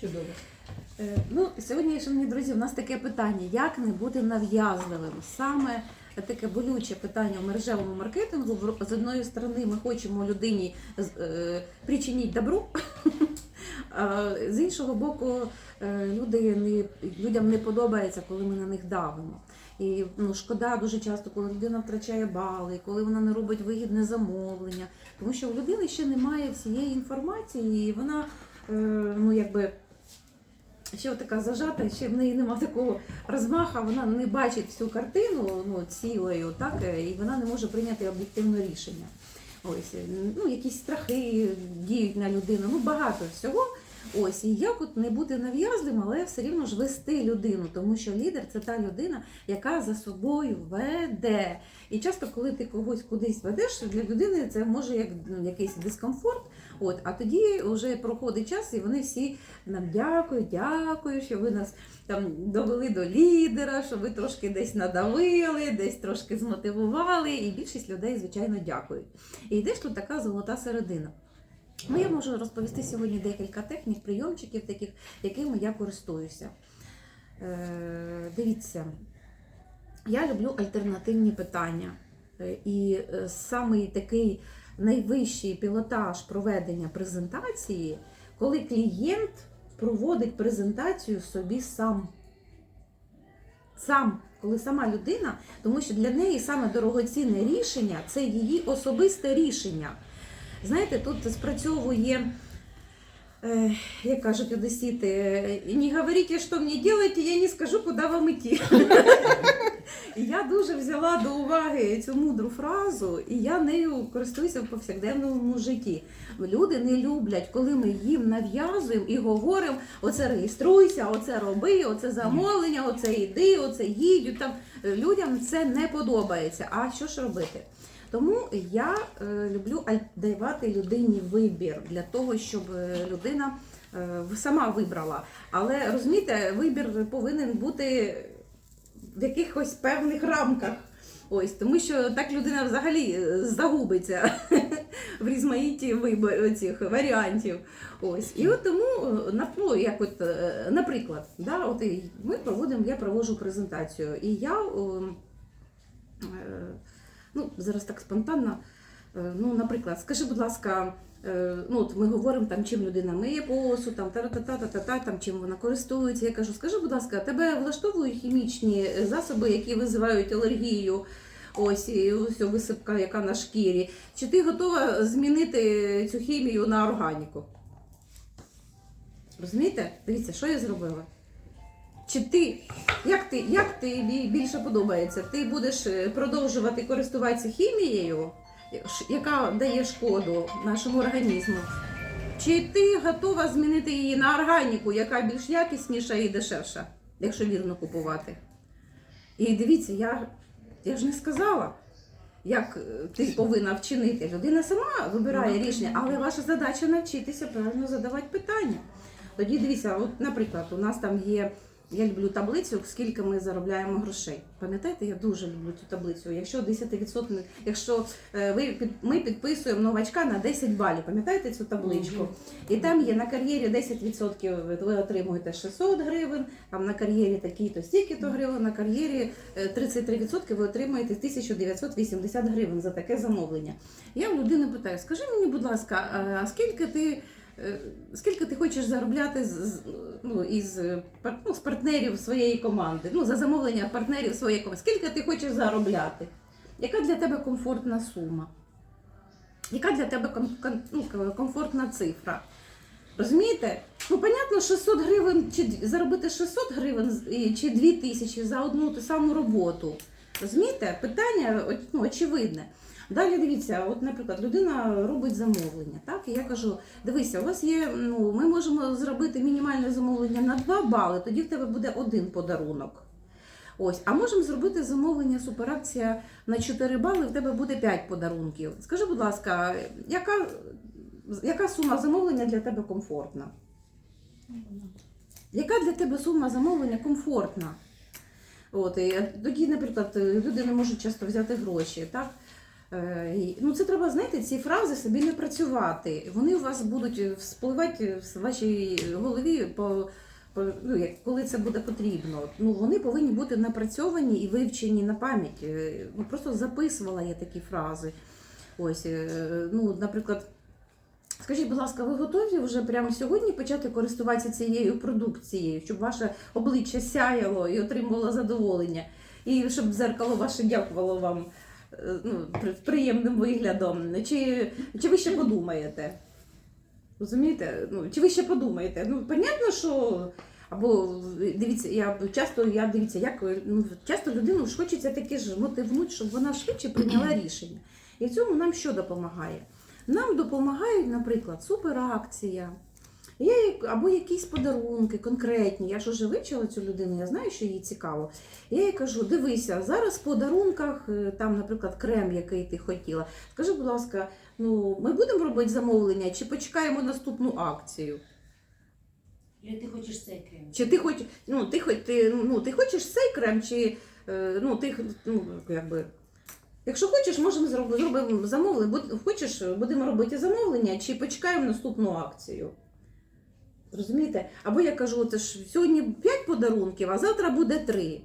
Чудово. Е, Ну, сьогодні, шановні друзі, у нас таке питання: як не бути нав'язливим? Саме таке болюче питання у мережевому маркетингу. З одної сторони, ми хочемо людині е, причинити добро, а з іншого боку, е, люди не, людям не подобається, коли ми на них давимо. І ну, шкода дуже часто, коли людина втрачає бали, коли вона не робить вигідне замовлення, тому що у людини ще немає всієї інформації, і вона ну, якби ще така зажата, ще в неї немає такого розмаха, вона не бачить всю картину ну, цілою, так, е, і вона не може прийняти об'єктивне рішення. Ось, е, ну, якісь страхи діють на людину, ну багато всього. Ось, і як от не бути нав'язливим, але все рівно ж вести людину, тому що лідер це та людина, яка за собою веде. І часто, коли ти когось кудись ведеш, для людини це може як ну, якийсь дискомфорт. От, а тоді вже проходить час, і вони всі нам дякують, дякую, що ви нас там довели до лідера, що ви трошки десь надавили, десь трошки змотивували, і більшість людей, звичайно, дякують. І йдеш тут така золота середина. Ну, я можу розповісти сьогодні декілька технік, прийомчиків, таких, якими я користуюся. Е, дивіться, я люблю альтернативні питання. Е, І е, самий такий найвищий пілотаж проведення презентації, коли клієнт проводить презентацію собі сам. Сам, коли сама людина, тому що для неї саме дорогоцінне рішення це її особисте рішення. Знаєте, тут спрацьовує, е, як кажуть одесіти, «Е, не говорите, що мені робити, я не скажу, куди вам іти. І я дуже взяла до уваги цю мудру фразу, і я нею користуюся в повсякденному житті. Люди не люблять, коли ми їм нав'язуємо і говоримо: оце реєструйся, оце роби, оце замовлення, оце йди, оце їдь. Там людям це не подобається. А що ж робити? Тому я е, люблю давати людині вибір для того, щоб е, людина е, сама вибрала. Але розумієте, вибір повинен бути в якихось певних рамках. Ось, тому що так людина взагалі е, загубиться в різноманітті вибор цих варіантів. Ось. І от тому, е, ну, як от, е, наприклад, да, от ми проводимо, я проводжу презентацію. І я ну, зараз так спонтанно. Е, Ну, наприклад, скажи, будь ласка, е, ну от ми говоримо там, чим людина миє посуд, там та-та-та-та-та, там чим вона користується. Я кажу, скажи, будь ласка, тебе влаштовують хімічні засоби, які визивають алергію? Ось і ось висипка, яка на шкірі. Чи ти готова змінити цю хімію на органіку? Розумієте? Дивіться, що я зробила? Чи ти, як ти, як тобі більше подобається? Ти будеш е, продовжувати користуватися хімією, яка дає шкоду нашому організму? Чи ти готова змінити її на органіку, яка більш якісніша і дешевша, якщо вірно купувати? І дивіться, я, я ж не сказала, як е, ти повинна вчинити. Людина сама вибирає рішення, але ваша задача навчитися правильно задавати питання. Тоді дивіться, от, наприклад, у нас там є. Я люблю таблицю, скільки ми заробляємо грошей. Пам'ятаєте, я дуже люблю цю таблицю. Якщо 10%, якщо е, ви ми підписуємо новачка на 10 балів, пам'ятаєте цю табличку? І там є на кар'єрі 10% ви- отримуєте 600 гривень, там на кар'єрі такі-то стільки-то гривень, на кар'єрі е, 33% ви отримуєте 1980 гривень за таке замовлення. Я у людини питаю, скажи мені, будь ласка, а скільки ти. Е, Скільки ти хочеш заробляти з, ну, із е, ну, з партнерів своєї команди? Ну, за замовлення партнерів своєї команди. Скільки ти хочеш заробляти? Яка для тебе комфортна сума? Яка для тебе ну, комфортна цифра? Розумієте? Ну, понятно, 600 гривень, чи заробити 600 гривень чи 2000 за одну ту саму роботу. Розумієте? Питання ну, очевидне. Далі дивіться, от, наприклад, людина робить замовлення, так? І я кажу: дивися, у вас є, ну, ми можемо зробити мінімальне замовлення на 2 бали, тоді в тебе буде один подарунок. Ось, а можемо зробити замовлення суперакція на 4 бали, в тебе буде 5 подарунків. Скажи, будь ласка, яка, яка сума замовлення для тебе комфортна? Яка для тебе сума замовлення комфортна? От, і тоді, наприклад, люди не можуть часто взяти гроші, так? Е, Ну, це треба, знаєте, ці фрази собі не працювати. Вони у вас будуть е, вспливати в вашій голові по, по ну, коли це буде потрібно. Ну, вони повинні бути напрацьовані і вивчені на пам'ять. Е, Ну, просто записувала я такі фрази. Ось, ну, наприклад. Скажіть, будь ласка, ви готові вже прямо сьогодні почати користуватися цією продукцією, щоб ваше обличчя сяяло і отримувало задоволення, і щоб дзеркало ваше дякувало вам ну, приємним виглядом? Чи, чи ви ще подумаєте? Розумієте? Ну, чи ви ще подумаєте? Ну, понятно, що. Або дивіться, я часто я дивіться, як ну, часто людину ж хочеться таке ж мотивнути, щоб вона швидше прийняла рішення. І в цьому нам що допомагає? Нам допомагають, наприклад, суперакція, я, або якісь подарунки конкретні. Я ж вже вивчила цю людину, я знаю, що їй цікаво. Я їй кажу: дивися, зараз в подарунках, е, там, наприклад, крем, який ти хотіла. Скажи, будь ласка, ну ми будемо робити замовлення чи почекаємо наступну акцію? Или ты хочешь цей крем? Чи ти хоч, ну, ти, ти, ну, ти хочеш цей крем, чи е, ну, ти, ну, якби. Якщо хочеш, можемо зробити замовлення. Хочеш, будемо робити замовлення, чи почекаємо наступну акцію. Розумієте? Або я кажу, це ж сьогодні 5 подарунків, а завтра буде 3.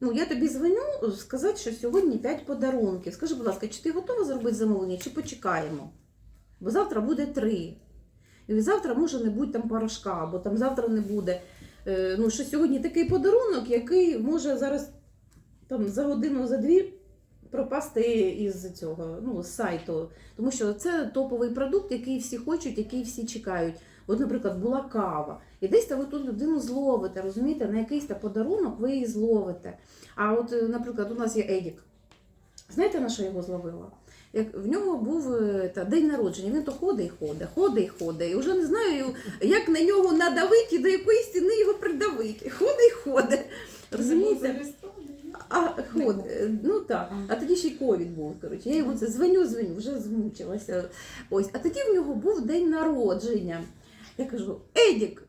Ну, я тобі дзвоню сказати, що сьогодні 5 подарунків. Скажи, будь ласка, чи ти готова зробити замовлення, чи почекаємо? Бо завтра буде 3. І завтра може не бути там порошка, або там завтра не буде. Е, ну, що сьогодні такий подарунок, який може зараз там за годину, за дві пропасти із цього, ну, з сайту. Тому що це топовий продукт, який всі хочуть, який всі чекають. От, наприклад, була кава. І десь там ви ту людину зловите, розумієте, на якийсь там подарунок ви її зловите. А от, е, наприклад, у нас є Едік. Знаєте, на що його зловила? Як в нього був е, та, день народження, він то ходить і ходить, ходить і ходить. І вже не знаю, як на нього надавити і до якої стіни його придавити. Ходить і ходить. Розумієте? А, ход, е, ну так. А тоді ще й ковід був. Коротше. Я йому це дзвоню, дзвоню, вже змучилася. Ось. А тоді в нього був день народження. Я кажу: Едік,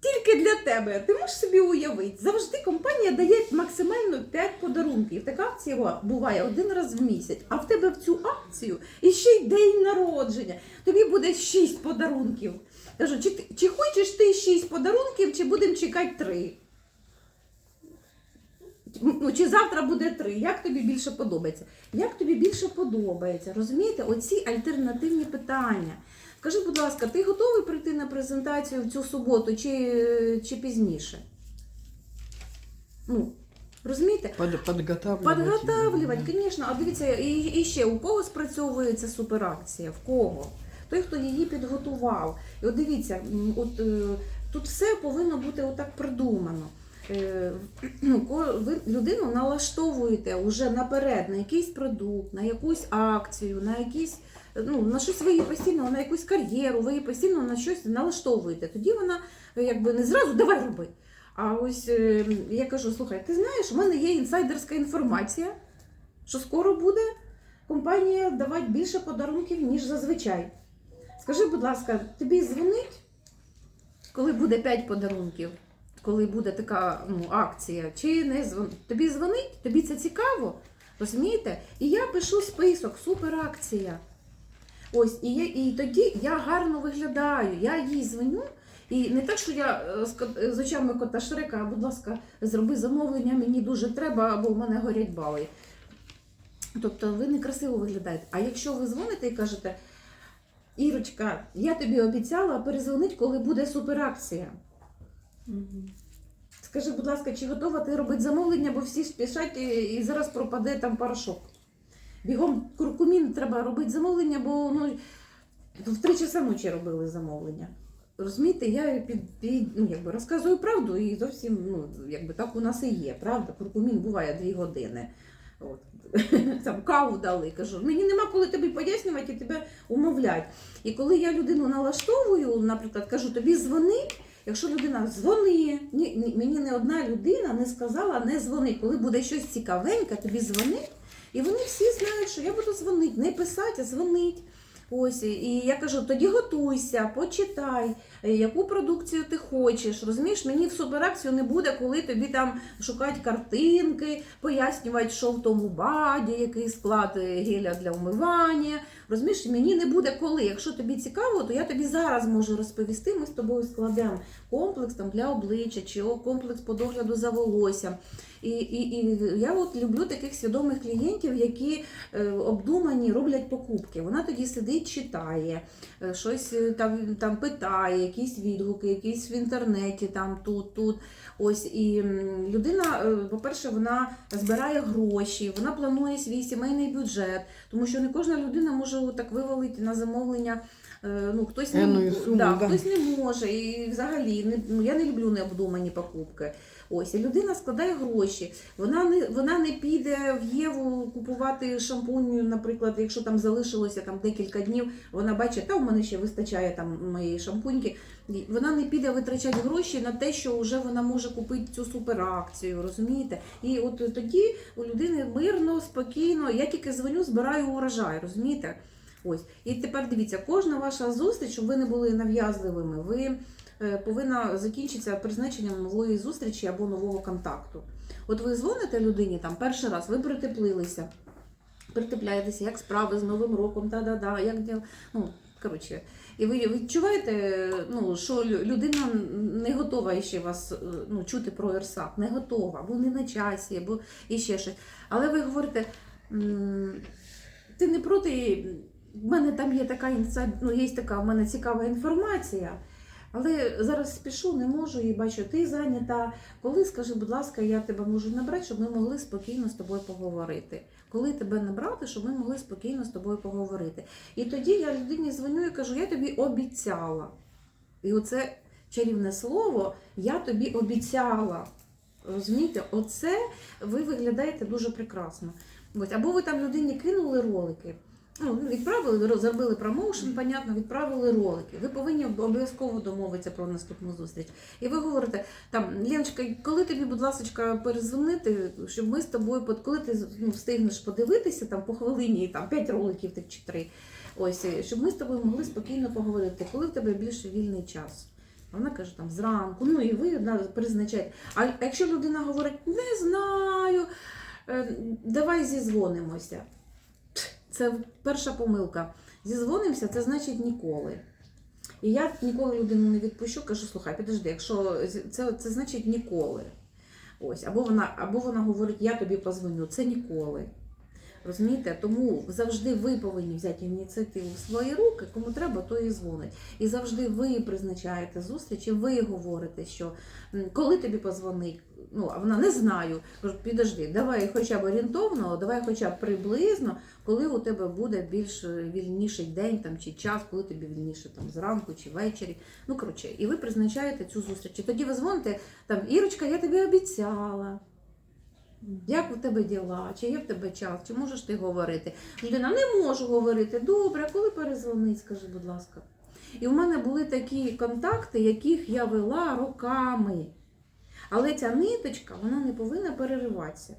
тільки для тебе. Ти можеш собі уявити, завжди компанія дає максимально 5 подарунків. Така акція буває один раз в місяць. А в тебе в цю акцію і ще й день народження. Тобі буде 6 подарунків. Кажу, чи, чи хочеш ти 6 подарунків, чи будемо чекати 3? Ну, чи завтра буде три? Як тобі більше подобається? Як тобі більше подобається? Розумієте, оці альтернативні питання. Скажи, будь ласка, ти готовий прийти на презентацію в цю суботу чи, чи пізніше? Ну, розумієте? Под. Подготавлювати, звісно. А дивіться, і, і ще у кого спрацьовує ця суперакція? В кого? Той, хто її підготував. І от дивіться, от е, тут все повинно бути отак придумано. Е, ну, ви людину налаштовуєте уже наперед на якийсь продукт, на якусь акцію, на якісь. Ну, на щось ви її постійно, на якусь кар'єру, ви її постійно на щось налаштовуєте. Тоді вона якби не зразу давай роби. А ось е, я кажу: слухай, ти знаєш, у мене є інсайдерська інформація, що скоро буде компанія давати більше подарунків, ніж зазвичай. Скажи, будь ласка, тобі дзвонить, коли буде 5 подарунків, коли буде така ну, акція, чи не дзвонить? Тобі дзвонить? Тобі це цікаво? Розумієте? І я пишу список, суперакція. Ось, і, я, і тоді я гарно виглядаю, я їй дзвоню. І не так, що я е, з, очами кота Шрека, будь ласка, зроби замовлення, мені дуже треба, або в мене горять бали. Тобто ви некрасиво виглядаєте. А якщо ви дзвоните і кажете, Ірочка, я тобі обіцяла перезвонить, коли буде суперакція. Мгм. Скажи, будь ласка, чи готова ти робити замовлення, бо всі спішать і, зараз пропаде там порошок. Бігом куркумін треба робити замовлення, бо ну, в три часа ночі робили замовлення. Розумієте, я під, під, ну, якби розказую правду і зовсім ну, якби так у нас і є, правда? Куркумін буває дві години. От. Там каву дали, кажу, мені нема коли тобі пояснювати і тебе умовляти. І коли я людину налаштовую, наприклад, кажу, тобі дзвони, Якщо людина дзвони, ні, ні, мені не одна людина не сказала не дзвони. Коли буде щось цікавеньке, тобі дзвонить, і вони всі знають, що я буду дзвонити, не писати, а дзвонити. Ось, і я кажу, тоді готуйся, почитай, е, яку продукцію ти хочеш. Розумієш, мені в суперакцію не буде, коли тобі там шукати картинки, пояснювати, що в тому баді, який склад е, геля для умивання. Розумієш, мені не буде коли. Якщо тобі цікаво, то я тобі зараз можу розповісти. Ми з тобою складемо комплекс там для обличчя чи комплекс по догляду за волоссям. І, і, і я от люблю таких свідомих клієнтів, які е, обдумані роблять покупки. Вона тоді сидить, читає, е, щось е, там, там питає, якісь відгуки, якісь в інтернеті, там тут, тут. Ось і людина, е, по-перше, вона збирає гроші, вона планує свій сімейний бюджет, тому що не кожна людина може так вивалити на замовлення. Ну, хтось не, сумою, да, да. хтось не може. І взагалі не, ну, я не люблю необдумані покупки. Ось, і людина складає гроші. Вона не, вона не піде в Єву купувати шампунь, наприклад, якщо там залишилося там декілька днів, вона бачить, та у мене ще вистачає там моєї шампуньки. Вона не піде витрачати гроші на те, що вже вона може купити цю суперакцію, розумієте? І от тоді у людини мирно, спокійно, я тільки дзвоню, збираю урожай, розумієте? Ось. І тепер дивіться, кожна ваша зустріч, щоб ви не були нав'язливими, ви повинна закінчитися призначенням нової зустрічі або нового контакту. От ви дзвоните людині там перший раз, ви притеплилися, притепляєтеся, як справи з Новим роком, да-да-да, як ну, коротше. І ви відчуваєте, ну, що людина не готова ще вас е, ну, чути про ЕРСАК, не готова, або не на часі, або і ще щось. Але ви говорите, ти не проти, в мене там є така ну, є така в мене цікава інформація. Але зараз спішу, не можу і бачу, ти зайнята. Коли, скажи, будь ласка, я тебе можу набрати, щоб ми могли спокійно з тобою поговорити. Коли тебе набрати, щоб ми могли спокійно з тобою поговорити. І тоді я людині дзвоню і кажу, я тобі обіцяла. І оце чарівне слово я тобі обіцяла. Розумієте, оце ви виглядаєте дуже прекрасно. Або ви там людині кинули ролики. Ну, відправили, зробили промоушен, понятно, відправили ролики. Ви повинні обов'язково домовитися про наступну зустріч. І ви говорите, там, Леночка, коли тобі, будь ласка, перезвонити, щоб ми з тобою, коли ти ну, встигнеш подивитися там по хвилині, там 5 роликів тих чи 3, ось, е, щоб ми з тобою могли спокійно поговорити, коли в тебе більше вільний час. Вона каже там зранку, ну і ви призначаєте. А якщо людина говорить, не знаю, е, давай зізвонимося. Це перша помилка. Зізвонимося, це значить ніколи. І я ніколи людину не відпущу, кажу, слухай, підожди, якщо це, це значить ніколи. Ось, або вона, або вона говорить, я тобі позвоню, це ніколи. Розумієте? Тому завжди ви повинні взяти ініціативу в свої руки, кому треба, то і дзвонить. І завжди ви призначаєте зустріч, і ви говорите, що коли тобі позвонить, ну а вона не знаю. Підожди, давай хоча б орієнтовно, давай хоча б приблизно, коли у тебе буде більш е, вільніший день там чи час, коли тобі вільніше там зранку чи ввечері. Ну коротше, і ви призначаєте цю зустріч. І тоді ви дзвоните там, Ірочка, я тобі обіцяла. Як у тебе діла? Чи є в тебе час? Чи можеш ти говорити? Людина не можу говорити. Добре, коли перезвонить, скажи, будь ласка. І в мене були такі контакти, яких я вела роками. Але ця ниточка вона не повинна перериватися.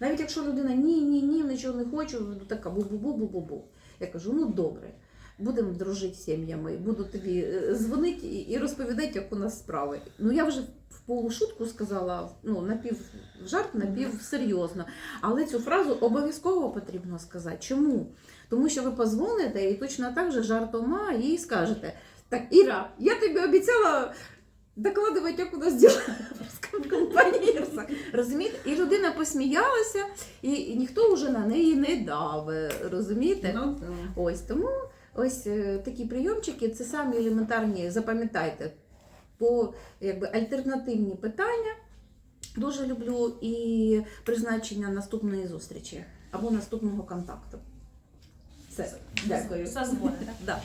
Навіть якщо людина ні, ні, ні, нічого не хочу, така бу-бу-бу-бу-бу-бу. Я кажу, ну добре, будемо дружити з сім'ями, буду тобі е, дзвонити і розповідати, як у нас справи. Ну я вже полушутку сказала, ну напів жарт, напів серйозно. Але цю фразу обов'язково потрібно сказати. Чому? Тому що ви позвоните і точно так же жартома їй скажете: так, Іра, я тобі обіцяла докладувати, як у нас діла в Розумієте? І людина посміялася, і, ніхто вже на неї не дави. Розумієте? Ну. Ось тому ось е, такі прийомчики це самі елементарні, запам'ятайте, по якби альтернативні питання. Дуже люблю і призначення наступної зустрічі або наступного контакту. Все, дякую. Так? Да.